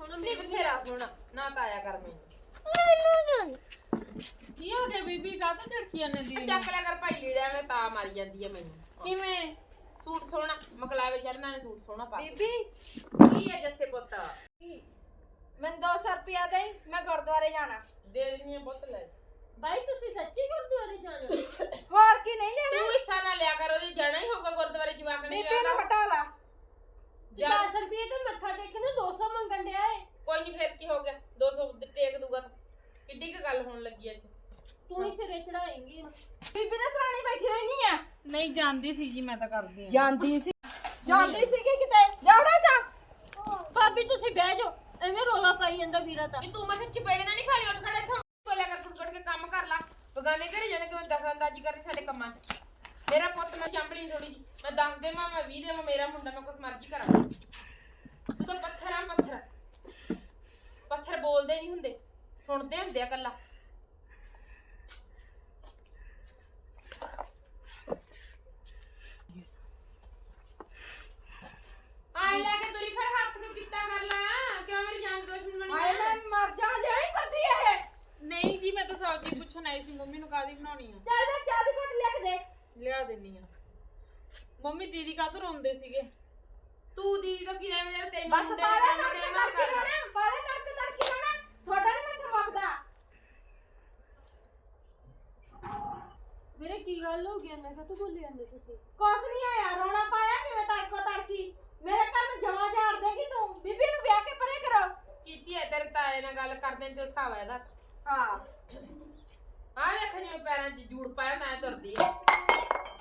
ਮੇਰੀ ਬਥੇਰਾ ਸੋਹਣਾ ਨਾ ਤਾਇਆ ਕਰ ਮੈਨੂੰ। ਕੀ ਹੋ ਗਿਆ ਬੀਬੀ? ਕਾਹ ਤੋਂ ਝੜਕੀਆਂ ਨੇ ਦੀ ਚੱਕ ਲਿਆ ਕਰ ਭਾਈ ਲੀੜਿਆ ਮੈਂ ਤਾਂ ਮਾਰੀ ਜਾਂਦੀ ਹੈ ਮੈਨੂੰ। ਕਿਵੇਂ? ਸੂਟ ਸੋਹਣਾ ਮਕਲਾਵੇ ਚੜਨਾ ਨੇ ਸੂਟ ਸੋਹਣਾ ਪਾ ਬੀਬੀ ਕੀ ਹੈ ਜੱਸੇ ਪੁੱਤ? ਮੈਨੂੰ 200 ਰੁਪਿਆ ਦੇ ਮੈਂ ਗੁਰਦੁਆਰੇ ਜਾਣਾ। ਦੇ ਦਿੰਨੀ ਹੈ ਪੁੱਤ ਲੈ। ਬਾਈ ਤੁਸੀਂ ਸੱਚੀ ਗੁਰਦੁਆਰੇ ਜਾਣਾ? ਹੋਰ ਕੀ ਨਹੀਂ ਜਾਣਾ? ਤੂੰ ਹਿੱਸਾ ਨਾ ਲਿਆ ਕਰ ਉਹਦੇ ਜਾਣਾ ਹੀ ਹੋਗਾ ਗੁਰਦੁਆਰੇ ਜਵਾਕ ਨੇ ਬੀਬੀ ਨੂੰ ਹਟਾ ਲਾ। 10 ਰੁਪਏ ਤੇ ਮੱਥਾ ਟੇਕਣ ਨੂੰ 200 ਮੰਗਣ ਡਿਆ ਏ। ਕੋਈ ਨਹੀਂ ਫਿਰ ਕੀ ਹੋ ਗਿਆ? 200 ਟੇਕ ਦੂਗਾ। ਤਾਂ। ਕਿੱਡੀ ਕੁ ਗੱਲ ਹੋਣ ਲੱਗੀ ਐ ਤੂੰ ਹੀ ਸਿਰੇ ਚੜਾਏਂਗੀ ਬੀਬੀ ਦੇ ਸਰਾਣੀ ਬੈਠੀ ਰਹਿਣੀ ਆ। ਨਹੀਂ ਜਾਂਦੀ ਸੀ ਜੀ ਮੈਂ ਤਾਂ ਕਰਦੀ ਜਾਂਦੀ ਸੀ। ਜਾਂਦੀ ਸੀਗੀ ਕਿਤੇ? ਜਾਉਣਾ ਜਾ। ਭਾਬੀ ਤੁਸੀਂ ਬਹਿ ਜਾਓ। ਐਵੇਂ ਰੋਲਾ ਪਾਈ ਜਾਂਦਾ ਵੀਰਾ ਤਾਂ। ਵੀ ਤੂੰ ਮੈਂ ਚਪੇੜੇ ਨਾਲ ਨਹੀਂ ਖਾਲੀ ਉੱਠ ਖੜਾ ਇੱਥੋਂ। ਬੋਲਿਆ ਕਰ ਸੁਣ ਕੇ ਕੰਮ ਕਰ ਲਾ। ਬਗਾਨੇ ਘਰੇ ਜਾਣੇ ਕਿਵੇਂ ਦਖਲਅੰਦਾਜ਼ੀ ਕਰਨੀ ਸਾਡੇ ਕੰਮਾਂ 'ਚ। ਮੇਰਾ ਪੁੱਤ ਮੈਂ ਚੰਬਲੀ ਥੋੜੀ ਜੀ। ਮੈਂ 10 ਦੇਵਾਂ ਮੈਂ 20 ਦੇਵਾਂ ਮੇਰਾ ਮੁੰਡਾ ਮੈਂ ਕੁਛ ਮਰਜ਼ੀ ਕਰਾਂ। ਤੂੰ ਤਾਂ ਪੱਥਰ ਆ ਪੱਥਰ। ਪੱਥਰ ਬੋਲਦੇ ਨਹੀਂ ਹੁੰਦੇ ਸੁਣਦੇ ਹੁੰਦੇ ਆ ਕੱਲਾ ਆਏ ਲੈ ਕੇ ਤੁਰੀ ਫਿਰ ਹੱਥ ਨੂੰ ਕਿੱਤਾ ਕਰ ਲਾ। ਕਿਉਂ ਮੇਰੀ ਜਾਨ ਦੁਸ਼ਮਣ ਬਣੀ ਹਾਏ ਆ? ਮੈਂ ਮਰ ਜਾ ਜਾਈ ਕਰਦੀ ਇਹ। ਨਹੀਂ ਜੀ ਮੈਂ ਤਾਂ ਸਬਜ਼ੀ ਪੁੱਛਣ ਆਈ ਸੀ ਮੰਮੀ ਨੂੰ ਕਾਦੀ ਬਣਾਉਣੀ ਆ? ਚੱਲ ਜਾ ਚਾਹ ਦੀ ਘੁੱਟ ਲਿਆ ਕੇ ਦੇ। ਲਿਆ ਦਿੰਨੀ ਆ। ਮੰਮੀ ਦੀਦੀ ਕਾਹਤੋਂ ਰੋਂਦੇ ਸੀਗੇ? ਤੂੰ ਦੀਦੀ ਤੋਂ ਕੀ ਲੈਣਾ ਜਿਹੜਾ ਤੈਨੂੰ ਬਸ ਮੁੰਡੇ ਪਾਲੇ ਨੇ ਤੜਕੇ ਕਹਿਣਾ ਤੜਕੇ ਕਰਨਾ। ਰਹਿਣਾ ਪਾਲੇ ਤੜਕੇ ਤੜਕੇ ਰਹਿਣਾ ਤੁਹਾਡਾ ਨਹੀਂ ਮੈਨੂੰ ਮੱਕਦਾ ਵੀਰੇ ਕੀ ਗੱਲ ਹੋ ਗਈ ਮੈਂ ਕਾਹਤੋਂ ਬੋਲੀ ਜਾਂਦੇ ਤੁਸੀਂ? ਕੁਛ ਨਹੀਂ ਆਇਆ ਰੋਣਾ ਪਾਇਆ ਕਿਵੇਂ ਤੜਕੋ ਤੜਕੀ? ਮੇਰੇ ਘਰ ਨੂੰ ਜਮਾ ਝਾੜ ਦੇਗੀ ਤੂੰ? ਬੀਬੀ ਨੂੰ ਵਿਆਹ ਕੇ ਪਰੇ ਕਰੋ। ਕੀਤੀ ਹੈ ਤੇਰੇ ਤਾਏ ਨਾਲ ਗੱਲ ਕਰਦੇ ਨੇ ਤੇ ਹਿਸਾਬ ਇਹਦਾ। ਹਾਂ। ਆ ਵੇਖ ਜਿਵੇਂ ਪੈਰਾਂ 'ਚ ਜੂੜ ਪਾਇਆ ਨਾ ਤੁਰਦੀ ਹੈ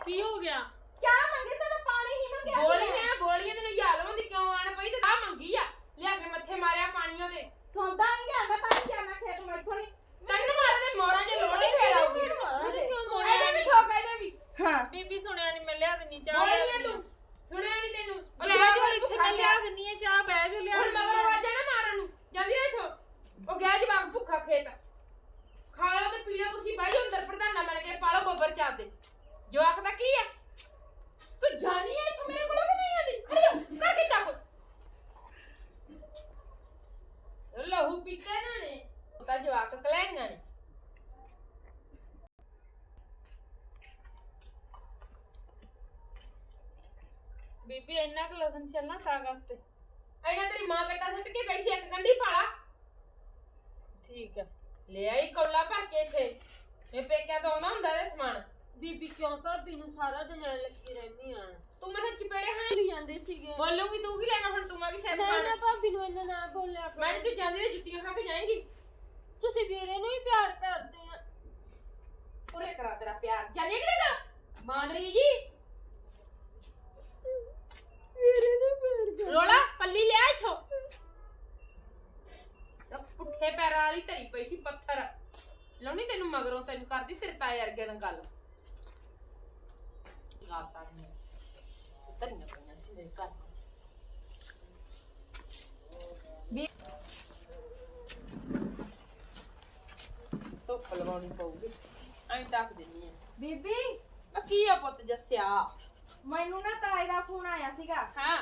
ਕੀ ਹੋ ਗਿਆ? ਚਾਹ ਮੰਗੀ ਤੇ ਤਾਂ ਪਾਣੀ ਨਹੀਂ ਮੰਗਿਆ ਸੀ। ਬੋਲੀ ਮੈਂ। ਨੇ ਬੋਲੀ ਨੇ ਯਾਲ ਹੁੰਦੀ ਕਿਉਂ ਆਣ ਪਈ ਤੇ ਆ ਮੰਗੀ ਆ? ਲਿਆ ਕੇ ਮੱਥੇ ਮਾਰਿਆ ਪਾਣੀ ਉਹਦੇ ਸੌਂਦਾ ਨਹੀਂ ਮੈਂ ਤਾਂ ਜਾਣਾ ਖੇਤ ਮੈਂ ਨਹੀਂ ਤੈਨੂੰ ਮਾਰੇ ਦੇ ਮੋਰਾਂ 'ਚ ਲੋੜ ਹੀ ਫੇਰ ਆਉਗੀ ਇਹਦੇ ਕਿਉਂ ਇਹਦੇ ਵੀ ਠੋਕ ਇਹਦੇ ਵੀ ਹਾਂ ਬੀਬੀ ਸੁਣਿਆ ਨਹੀਂ ਮੈਂ ਲਿਆ ਦਿੰਨੀ ਚਾਹ ਬੋਲੀ ਲਿਆ ਨੇ ਦਿੰਨੀ ਤੂੰ ਸੁਣਿਆ ਨਹੀਂ ਤੈਨੂੰ ਉਹ ਲੈ ਜਵਾਕ ਜਾ ਵਾਲੀ ਇੱਥੇ ਭੁੱਖਾ ਮੈਂ ਲਿਆ ਗਿਆ। ਦਿੰਨੀ ਆ ਚਾਹ ਬਹਿ ਜਾ ਲਿਆ ਹੁਣ ਦਿੰਨੀ ਮਗਰ ਆ। ਆਵਾਜ਼ਾਂ ਨਾ ਮਾਰਨ ਨੂੰ ਜਾਂਦੀ ਰਹਿ ਇੱਥੋਂ ਉਹ ਗਿਆ ਜਵਾਕ ਭੁੱਖਾ ਖੇਤ ਖਾ ਲਓ ਤੇ ਪੀ ਲਓ ਤੁਸੀਂ ਬਾਈ ਅੰਦਰ ਪ੍ਰਧਾਨਾ ਬਣ ਕੇ ਪਾਲੋ ਬੱਬਰ ਚਾਦੇ ਜਵਾਕ ਦਾ ਕੀ ਆ ਤੂੰ ਜਾਣੀ ਐ ਤੂੰ ਮੇਰੇ ਕੋਲ ਕਿ ਨਹੀਂ ਆਦੀ ਖੜੀ ਨਾ ਕੀਤਾ ਕੋ ਲਹੂ ਪੀਤੇ ਨਾ ਨੇ ਉਹ ਤਾਂ ਜਵਾਕ ਕਲੈਣੀਆਂ ਨੇ ਬੀਬੀ ਇੰਨਾ ਕੁ ਲਸਣ ਛਿਲਣਾ ਸਾਗ ਵਾਸਤੇ। ਐਨਾ ਤੇਰੀ ਮਾਂ ਗੱਟਾ ਸੁੱਟ ਕੇ ਗਈ ਸੀ ਇੱਕ ਗੰਢੀ ਪਾਲਾ ਠੀਕ ਆ। ਲੈ ਆਈ ਕੌਲਾ ਭਰ ਕੇ ਇੱਥੇ। ਇਹ ਪੇਕਿਆਂ ਤੋਂ ਆਉਂਦਾ ਹੁੰਦਾ ਇਹ ਸਮਾਨ। ਬੀਬੀ ਕਿਉਂ ਭਾਬੀ ਨੂੰ ਸਾਰਾ ਦਿਨ ਐਂ ਲੱਗੀ ਰਹਿੰਦੀ ਆ? ਤੂੰ ਮੇਰੇ ਚਪੇੜੇ ਹਾਂ ਬੋਲੀ ਜਾਂਦੇ ਸੀਗੇ। ਬੋਲੂਗੀ ਤੂੰ ਕੀ ਲੈਣਾ ਹੁਣ? ਤੂੰ ਮੈਂ ਵੀ ਸਿਰ ਨਾ ਖਾਣਾ? ਨਾ ਭਾਬੀ ਨੂੰ ਇੰਨਾ ਨਾ ਬੋਲਿਆ ਕਰੋ। ਮੈਂ ਤੂੰ ਜਾਂਦੀ ਰਹੀ ਜੁੱਤੀਆਂ ਖਾ ਕੇ ਜਾਏਂਗੀ? ਤੁਸੀਂ ਵੀਰੇ ਨੂੰ ਹੀ ਪਿਆਰ ਕਰਦੇ ਆ। ਪੂਰੇ ਕਰਾ ਤੇਰਾ ਪਿਆਰ। ਜਾਨੀ ਕਿ ਨਾ ਮਾਨਰੀ ਜੀ ਵੀਰੇ ਨੂੰ ਪਿਆਰ ਕਰ ਰੋਲਾ ਪੱਲੀ ਲਿਆ ਇੱਥੋਂ ਤਾਂ ਪੁੱਠੇ ਪੈਰਾਂ ਵਾਲੀ ਧਰੀ ਪਈ ਸੀ ਪੱਥਰ ਲਾਉਣੀ ਤੈਨੂੰ ਮਗਰੋਂ ਤੈਨੂੰ ਕਰਦੀ ਤੇਰੇ ਤਾਏ ਵਰਗੇ ਨਾਲ ਗੱਲ। ਗਾਤਾ ਪਈਆਂ ਸੀ ਘਰ ਵੀ ਧੁੱਪ ਲਵਾਉਣੀ ਪਊਗੀ। ਐਂ ਟੱਕ ਦਿੰਨੀ ਆ। ਬੀਬੀ! ਆ ਕੀ ਆ ਪੁੱਤ ਜੱਸਿਆ? ਮੈਨੂੰ ਨਾ ਤਾਏ ਦਾ ਫੋਨ ਆਇਆ ਸੀਗਾ। ਹਾਂ।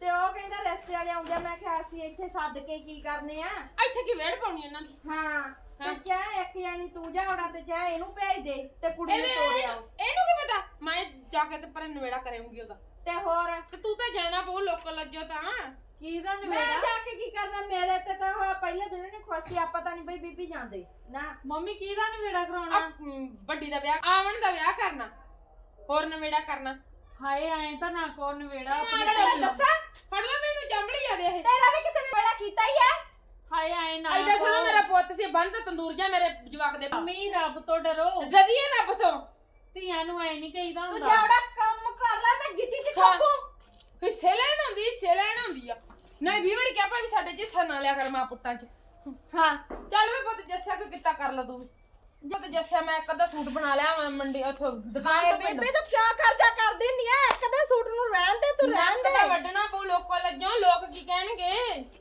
ਤੇ ਉਹ ਕਹਿੰਦਾ ਰਸਤੇ ਵਾਲੇ ਆਉਂਦੇ ਆ। ਮੈਂ ਕਿਹਾ ਅਸੀਂ ਇੱਥੇ ਸੱਦ ਕੇ ਕੀ ਕਰਨੇ ਆ? ਇੱਥੇ ਕੀ ਵੇੜ ਪਾਉਣੀ ਇਹਨਾਂ ਦੀ? ਹਾਂ ਤੇ ਚਾਹ ਇੱਕ ਜਾਨੀ ਤੂੰ ਜਾਉਣਾ ਤੇ ਚਾਹ ਇਹਨੂੰ ਭੇਜ ਦੇ ਤੇ ਕੁੜੀ ਨੂੰ ਇਹਨੇ ਤੋੜਿਆ ਇਹਨੂੰ ਕੀ ਪਤਾ? ਮੈਂ ਜਾ ਕੇ ਤੇ ਪਰ ਨਵੇੜਾ ਕਰਾਂਗੀ ਉਹਦਾ। ਤੇ ਹੋਰ? ਤੇ ਤੂੰ ਤਾਂ ਜਾਣਾ ਪਊ ਲੋਕਲ ਲੱਜੋ ਤਾਂ। ਕੀ ਦਾ ਮੈਂ ਨਵੇੜਾ ਜਾ ਕੇ ਕੀ ਕਰਨਾ? ਮੇਰੇ ਤੇ ਤਾਂ ਉਹ ਪਹਿਲੇ ਦਿਨ ਨੇ ਖੁਸ਼ੀ ਆ ਪਤਾ ਨਹੀਂ ਬਈ ਬੀਬੀ ਜਾਂਦੇ। ਨਾ। ਮੰਮੀ ਕੀ ਦਾ ਨਵੇੜਾ ਕਰਾਉਣਾ? ਵੱਡੀ ਦਾ ਵਿਆਹ ਆਵਣ ਦਾ ਵਿਆਹ ਕਰਨਾ। ਹੋਰ ਨਵੇੜਾ ਕਰਨਾ। ਹਾਏ ਐਂ ਤਾਂ ਨਾ ਕੋ ਨਵੇੜਾ ਆਪਣੀ ਸੱਸ- ਦੱਸਾਂ? ਫੜ ਲੈ ਮੈਨੂੰ ਚੰਬੜੀ ਆ ਦੇ ਇਹ। ਤੇਰਾ ਵੀ ਕਿਸੇ ਨੇ ਬੜਾ ਕੀਤਾ ਹੀ ਆ। ਹਾਏ ਐਂ ਨਾ ਐਡਾ ਸੋਹਣਾ ਕਹੋ। ਮੇਰਾ ਪੁੱਤ ਸੀ ਬੰਦ ਤੰਦੂਰ ਜਾ ਮੇਰੇ ਜਵਾਕ ਦੇ ਮੰਮੀ ਰੱਬ ਤੋਂ ਡਰੋ। ਰਦੀਏ ਰੱਬ ਤੋਂ। ਧੀਆਂ ਨੂੰ ਐ ਨਹੀਂ ਕਹੀਦਾ ਤੂੰ ਹੁੰਦਾ ਜਾਵੜਾ ਕੰਮ ਕਰ ਲੈ ਮੈਂ ਗਿੱਚੀ ਚ ਹਾਂ। ਠੋਕੂ। ਹਿੱਸੇ ਲੈਣ ਆਉਂਦੀ ਹਿੱਸੇ ਲੈਣ ਆਉਂਦੀ ਆ। ਨਹੀਂ ਵੀਹ ਵਾਰੀ ਕਿਹਾ ਭਾਈ ਸਾਡੇ ਚ ਹਿੱਸਾ ਨਾ ਲਿਆ ਕਰ ਮਾਂ ਪੁੱਤਾਂ ਚ। ਹਾਂ। ਚੱਲ ਮੈਂ ਪੁੱਤ ਜੱਸਿਆ ਕੋ ਕਿੱਤਾ ਕਰ ਲਾ ਤੂੰ ਵੀ। ਪੁੱਤ ਜੱਸਿਆ ਮੈਂ ਇੱਕ ਅੱਧਾ ਸੂਟ ਬਣਾ ਲਿਆ ਮੈਂ ਮੰਡੀ ਉੱਥੋਂ ਦੁਕਾਨ ਹਾਏ ਤੋਂ ਪਿੰਡ ਬੇਬੇ ਤੂੰ ਕਿਆ ਖਰਚਾ ਕਰਦੀ ਨਹੀਂ ਐ? ਕਦੇ ਸੂਟ ਨੂੰ ਰਹਿਣ ਦੇ ਤੂੰ ਰਹਿਣ ਨੱਕ ਤਾਂ ਦੇ। ਵੱਢਣਾ ਪਊ ਲੋਕਾਂ ਲੱਜੋ ਲੋਕ ਕੀ ਕਹਿਣਗੇ?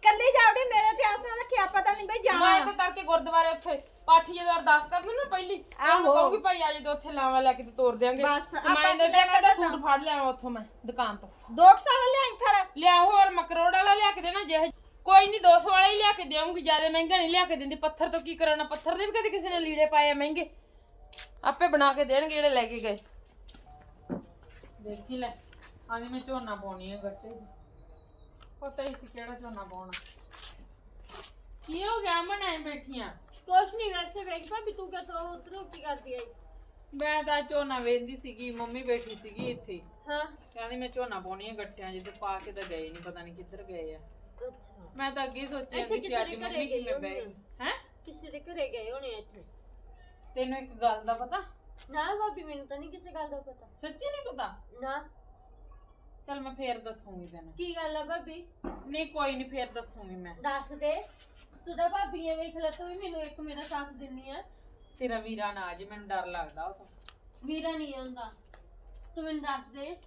ਕੱਲੀ ਜਾਵੜੀ ਮੇਰੇ ਤੇ ਆਸਾਂ ਰੱਖਿਆ ਪਤਾ ਨਹੀਂ ਬਈ ਮੈਂ ਜਾਵਾਂ ਤਾਂ ਤੜਕੇ ਗੁਰਦੁਆਰੇ ਉੱਥੇ ਪਾਠੀ ਜਦੋਂ ਅਰਦਾਸ ਕਰਦੇ ਨਾ ਪਹਿਲੀ ਆਹੋ। ਕਹੂੰਗੀ ਭਾਈ ਆ ਜਦੋਂ ਉੱਥੇ ਲਾਵਾਂ ਲੈ ਕੇ ਤੇ ਤੋਰ ਦਿਆਂਗੇ। ਬਸ, ਤੇ ਆਪਾਂ ਮੈਂ ਇਹਦੇ ਕਿਤੇ ਤੇ ਮੈਂ ਸੂਟ ਫੜ ਲਿਆਵਾਂ ਉੱਥੋਂ ਮੈਂ ਦੁਕਾਨ ਤੋਂ। ਦੋ ਕੁ ਸਾਲ ਲਿਆਈ ਫਿਰ। ਲਿਆ ਹੋਰ ਮਕਰੋੜ ਵਾਲਾ ਲਿਆ ਕੇ ਦੇਣਾ ਜੇ ਕੋਈ ਨਹੀਂ 200 ਵਾਲਾ ਹੀ ਲਿਆ ਕੇ ਦੇਵਾਂਗੀ ਜ਼ਿਆਦਾ ਮਹਿੰਗਾ ਨਹੀਂ ਲਿਆ ਕੇ ਦਿੰਦੀ। ਪੱਥਰ ਤੋਂ ਕੀ ਕਰਾਉਣਾ? ਪੱਥਰ ਦੇ ਵੀ ਕਦੇ ਕਿਸੇ ਨੇ ਲੀੜੇ ਪਾਏ ਆ ਮਹਿੰਗੇ? ਆਪੇ ਬਣਾ ਕੇ ਦੇਣਗੇ ਜਿਹੜੇ ਲੈ ਕੇ ਗਏ। ਦੇਖੀ ਲੈ ਆਂਦੀ ਮੈਂ ਝੋਨਾ ਪਾਉਣੀ ਹੈ ਗੱਟੇ 'ਚ ਪਤਾ ਹੀ ਸੀ ਕਿਹੜਾ ਝੋਨਾ ਪਾਉਣਾ। ਕੀ ਹੋ ਗਿਆ ਅਮਨ? ਐ ਬੈਠੀਆਂ। ਕੁਛ ਨਹੀਂ ਵੈਸੇ ਵੇਖ ਭਾਬੀ ਤੂੰ ਕਿਆ ਤੋ ਉਤਰੋ ਕੀ ਕਰਦੀ ਆਈ? ਮੈਂ ਤਾਂ ਝੋਨਾ ਵੇਚਦੀ ਸੀਗੀ ਮੰਮੀ ਬੈਠੀ ਸੀਗੀ ਇੱਥੇ। ਹਾਂ। ਕਹਿੰਦੀ ਮੈਂ ਝੋਨਾ ਪਾਉਣੀ ਹੈ ਗੱਟਿਆਂ 'ਚ ਤੇ ਪਾ ਕੇ ਤਾਂ ਗਏ ਨਹੀਂ ਪਤਾ ਨਹੀਂ ਕਿੱਧਰ ਗਏ ਆ। ਅੱਛਾ ਮੈਂ ਤਾਂ ਅੱਗੇ ਹੀ ਸੋਚੀ ਇੱਥੇ ਸੀ ਕਿਸੇ ਦੇ ਮੰਮੀ ਗਈ ਕਿਵੇਂ ਬਹਿ ਗਈ। ਹੈ? ਕਿਸੇ ਦੇ ਘਰੇ ਗਏ ਹੋਣੇ ਇੱਥੇ। ਤੈਨੂੰ ਇੱਕ ਗੱਲ ਦਾ ਪਤਾ? ਨਾ ਭਾਬੀ ਮੈਨੂੰ ਤਾਂ ਨਹੀਂ ਕਿਸੇ ਗੱਲ ਦਾ ਪਤਾ। ਸੱਚੀ ਨਹੀਂ ਪਤਾ? ਨਾ। ਚਲ ਮੈਂ ਫੇਰ ਦੱਸੂਗੀ ਤੈਨੂੰ। ਕੀ ਗੱਲ ਆ ਭਾਬੀ? ਨਹੀਂ ਕੋਈ ਨਹੀਂ ਫੇਰ ਦੱਸੂਗੀ ਮੈਂ। ਦੱਸ ਦੇ। ਤੂੰ ਤਾਂ ਭਾਬੀ ਐ ਵੇਖ ਲੈ ਤੂੰ ਵੀ ਮੈਨੂੰ ਇੱਕ ਮੇਰਾ ਸਾਥ ਦਿੰਨੀ ਆ। ਤੇਰਾ ਵੀਰਾ ਨਾ ਜੇ ਮੈਨੂੰ ਡਰ ਲੱਗਦਾ ਉਹ ਤਾਂ। ਵੀਰਾ ਨਹੀਂ ਆਉਂਦਾ। ਤੂੰ ਮੈਨੂੰ ਦੱਸ ਦੇ।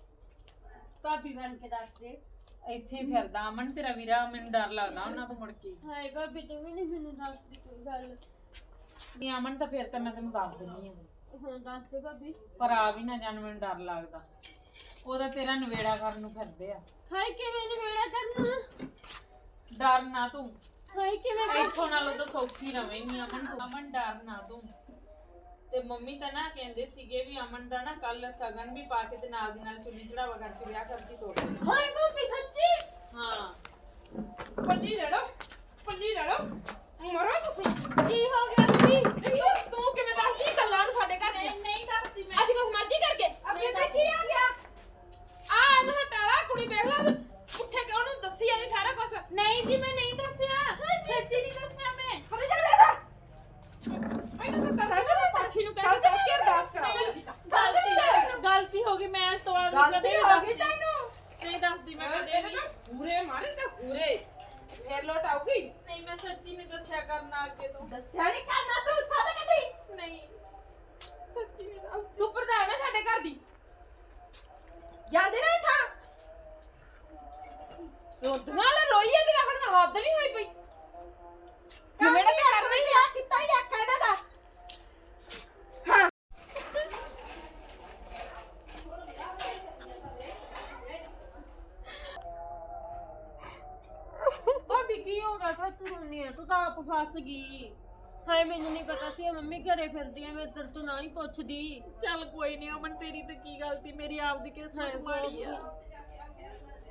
ਭਾਬੀ ਬਣ ਕੇ ਦੱਸ ਦੇ। ਇੱਥੇ ਹੀ ਫਿਰਦਾ। ਅਮਨ ਤੇਰਾ ਵੀਰਾ ਮੈਨੂੰ ਡਰ ਲੱਗਦਾ ਉਹਨਾਂ ਤੋਂ ਮੁੜ ਕੇ। ਹਾਏ ਭਾਬੀ ਤੂੰ ਵੀ ਨਹੀਂ ਮੈਨੂੰ ਦੱਸਦੀ ਕੋਈ ਗੱਲ। ਨਹੀਂ ਅਮਨ ਤਾਂ ਫੇਰ ਤਾਂ ਮੈਂ ਤੈਨੂੰ ਦੱਸ ਦਿੰਦੀ ਹਾਂ। ਦੱਸ ਦੇ ਭਾਬੀ। ਪਰ ਆ ਵੀ ਨਾ ਜਾਣ ਮੈਨੂੰ ਡਰ ਲੱਗਦਾ। ਉਹਦਾ ਤੇਰਾ ਨਵੇੜਾ ਕਰਨ ਨੂੰ ਫਿਰਦੇ ਆ। ਹਾਏ ਕਿਵੇਂ ਨਿਬੇੜਾ ਕਰਨਾ? ਡਰ ਨਾ ਤੂੰ। ਹਾਏ ਕਿਵੇਂ ਕਰ- ਇੱਥੋਂ ਨਾਲੋਂ ਤਾਂ ਸੌਖੀ ਰਵੇਂਗੀ ਅਮਨ ਤੂੰ। ਅਮਨ ਡਰ ਨਾ ਤੂੰ। ਤੇ ਮੰਮੀ ਤਾਂ ਨਾ ਕਹਿੰਦੇ ਸੀਗੇ ਵੀ ਅਮਨ ਦਾ ਨਾ ਕੱਲ ਸਗਨ ਵੀ ਪਾ ਕੇ ਤੇ ਨਾਲ ਦੀ ਨਾਲ ਚੁੰਨੀ ਚੜਾਵਾ ਕਰਕੇ ਵਿਆਹ ਕਰਦੀ ਦੇਣਾ। ਹਾਏ ਭਾਬੀ ਸੱਚੀ ਹਾਂ। ਪੱਲੀ ਲੈ ਲਓ ਪੱਲੀ ਲੈ ਲਓ। ਮਰੋ ਤੁਸੀਂ। ਕੀ ਹੋ ਗਿਆ ਬੀਬੀ ਨਹੀਂ ਤੂੰ ਕਿਵੇਂ ਦੱਸਦੀ ਗੱਲਾਂ ਨੂੰ ਸਾਡੇ ਘਰ? ਦੀਆਂ ਨਹੀਂ ਦੱਸਦੀ ਮੈਂ। ਅਸੀਂ ਕੁਝ ਮਰਜ਼ੀ ਕਰਕੇ। ਅੱਗੇ ਤੇ ਕੀ ਆ ਇਹਨੂੰ ਹਟਾਲਾ ਕੁੜੀ ਵੇਖ ਲਾ ਉੱਠੇ ਕੇ ਉਹਨੂੰ ਦੱਸੀ ਜਾਂਦੀ ਸਾਰਾ ਕੁਝ ਨਹੀਂ ਜੀ ਮੈਂ ਨਹੀਂ ਦੱਸਿਆ ਸੱਚੀ ਨਹੀਂ ਦੱਸਿਆ ਮੈਂ ਫੜੇ ਜਾ ਮੇਰਾ ਮੈਨੂੰ ਤਾਂ ਦੱਸ ਦੇ ਪਾਠੀ ਨੂੰ ਕਹਿ ਕੇ ਕਿ ਅਰਦਾਸ ਕਰਾ ਗਲਤੀ ਹੋ ਗਈ ਮੈਂ ਇਸ ਤੋਂ ਬਾਅਦ ਗਲਤੀ ਕਦੇ ਹੋ ਗਈ ਤੈਨੂੰ ਨਹੀਂ ਦੱਸਦੀ ਮੈਂ ਕਦੇ ਪੂਰੇ ਮਾਰੇ ਤੇ ਪੂਰੇ ਫੇਰ ਲੋਟ ਆਉਗੀ ਨਹੀਂ ਮੈਂ ਸੱਚੀ ਨਹੀਂ ਦੱਸਿਆ ਕਰਨਾ ਅੱਗੇ ਤੋਂ। ਦੱਸਿਆ ਨਹੀਂ ਕਰਨਾ ਤੂੰ ਸੱਦ ਕੱਢੀ ਨਹੀਂ। ਸੱਚੀ ਨਹੀਂ ਦੱਸ ਤੂੰ ਪ੍ਰਧਾਨ ਹੈ ਸਾਡੇ ਘਰ ਦੀ। ਜਾਂਦੇ ਨਾ ਇੱਥਾਂ? ਰੋਦੀਆਂ ਲੈ ਰੋਈ ਜਾਂਦੀਆਂ ਹੁਣ ਹੱਦ ਨਹੀਂ ਹੋਈ ਪਈ। ਕੀ ਹੋ ਗਿਆ ਫਸ ਰੋਣੀ ਹੈ ਤੂੰ ਤਾਂ ਆਪ ਫਸ ਗਈ। ਹਾਏ ਮੈਨੂੰ ਨਹੀਂ ਪਤਾ ਸੀ ਇਹ ਮੰਮੀ ਘਰੇ ਫਿਰਦੀ ਐ ਮੈਂ ਤੇਰੇ ਤੋਂ ਨਾ ਹੀ ਪੁੱਛਦੀ। ਚੱਲ ਕੋਈ ਨਹੀਂ ਅਮਨ ਤੇਰੀ ਤੇ ਕੀ ਗਲਤੀ ਮੇਰੀ ਆਪਦੀ ਕਿਸਮਤ ਮਾੜੀ ਆ।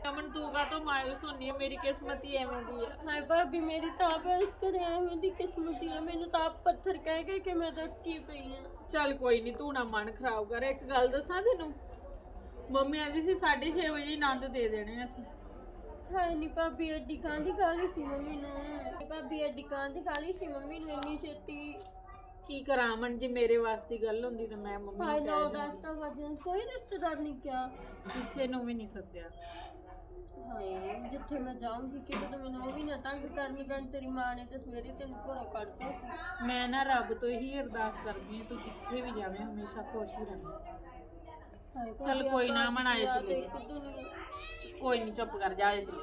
ਅਮਨ ਤੂੰ ਕਾ ਤੋਂ ਮਾਇੂਸ ਹੁੰਨੀ ਆ? ਮੇਰੀ ਕਿਸਮਤ ਹੀ ਐਵੇਂ ਦੀ ਆ। ਹਾਏ ਭਾਬੀ ਮੇਰੀ ਤਾਂ ਆਪ ਇਸ ਘਰੇ ਐਵੇਂ ਦੀ ਕਿਸਮਤ ਹੀ ਆ। ਮੈਨੂੰ ਤਾਂ ਆਪ ਪੱਥਰ ਕਹਿ ਕੇ ਕਿ ਮੈਂ ਦੱਸੀ ਪਈ ਆ। ਚੱਲ ਕੋਈ ਨਹੀਂ ਤੂੰ ਨਾ ਮਨ ਖਰਾਬ ਕਰ। ਇੱਕ ਗੱਲ ਦੱਸਾਂ ਤੈਨੂੰ? ਮੰਮੀ ਆਂਦੀ ਸੀ 6:30 ਵਜੇ ਆਨੰਦ ਦੇ ਦੇਣੇ ਅਸੀਂ। ਹਾਏ ਨੀ ਭਾਬੀ ਐਡੀ ਕਾਂਦੀ ਕਾਲੀ ਸੀ ਮੰਮੀ ਨੂੰ। ਭਾਬੀ ਐਡੀ ਕਾਂਦੀ ਕਾਲੀ ਸੀ ਮੰਮੀ ਨੂੰ ਇੰਨੀ ਛੇਤੀ। ਕੀ ਕਰਾਂ ਅਮਨ ਜੇ ਮੇਰੇ ਵਾਸਤੇ ਗੱਲ ਹੁੰਦੀ ਤਾਂ ਮੈਂ ਮੰਮੀ ਹਾਏ ਨੂੰ ਨੌ ਕਹਿ ਦਸ ਤਾਂ ਵਜੇ ਕੋਈ ਰਿਸ਼ਤੇਦਾਰ ਨਹੀਂ ਕਿਹਾ। ਕਿਸੇ ਨੂੰ ਵੀ ਨਹੀਂ ਸੱਦਿਆ। ਹਾਏ ਜਿੱਥੇ ਮੈਂ ਜਾਊਂਗੀ ਕਿਤੇ ਤਾਂ ਮੈਨੂੰ ਉਹ ਵੀ ਨਾ ਤੰਗ ਕਰਨੀ ਪੈਣ ਤੇਰੀ ਮਾਂ ਨੇ ਤੇ ਸਵੇਰੇ ਤੈਨੂੰ ਘਰੋਂ ਕੱਢਤਾ ਸੀ। ਮੈਂ ਨਾ ਰੱਬ ਤੋਂ ਇਹੀ ਅਰਦਾਸ ਕਰਦੀ ਹਾਂ ਤੂੰ ਕਿੱਥੇ ਵੀ ਜਾਵੇਂ ਹਮੇਸ਼ਾ ਖੁਸ਼ ਹੀ ਰਹੇ ਚੱਲ ਕੋਈ ਨਾ, ਆਪਾਂ ਮਨਾਏ ਆ ਕੋਈ ਨਹੀਂ ਚੁੱਪ ਕਰ ਜਾ ਆਏ ਚਲੀ